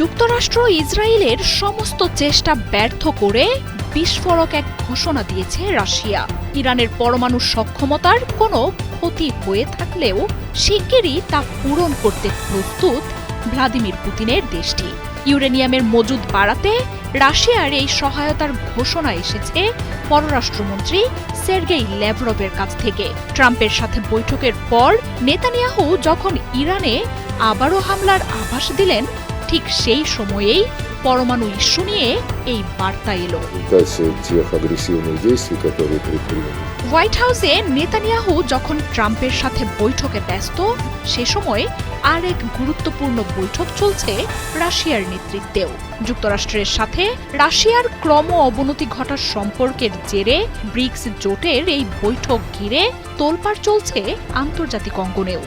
যুক্তরাষ্ট্র ইসরায়েলের সমস্ত চেষ্টা ব্যর্থ করে বিস্ফোরক এক ঘোষণা দিয়েছে রাশিয়া। ইরানের পরমাণু সক্ষমতার কোনো ক্ষতি হয়ে থাকলেও শিগগিরই তা পূরণ করতে প্রস্তুত ভ্লাদিমির পুতিনের দেশটি। ইউরেনিয়ামের মজুদ বাড়াতে রাশিয়ার এই সহায়তার ঘোষণা এসেছে পররাষ্ট্রমন্ত্রী সের্গেই ল্যাভরভের কাছ থেকে। ট্রাম্পের সাথে বৈঠকের পর নেতানিয়াহু যখন ইরানে আবারও হামলার আভাস দিলেন ঠিক সেই সময়েই পরমাণু ইস্যু নিয়ে এই বার্তা এলো। হোয়াইট হাউসে নেতানিয়াহু যখন ট্রাম্পের সাথে বৈঠকে ব্যস্ত সে সময় আর এক গুরুত্বপূর্ণ বৈঠক চলছে রাশিয়ার নেতৃত্বেও। যুক্তরাষ্ট্রের সাথে রাশিয়ার ক্রম অবনতি ঘটার সম্পর্কের জেরে ব্রিক্স জোটের এই বৈঠক ঘিরে তোলপাড় চলছে আন্তর্জাতিক অঙ্গনেও।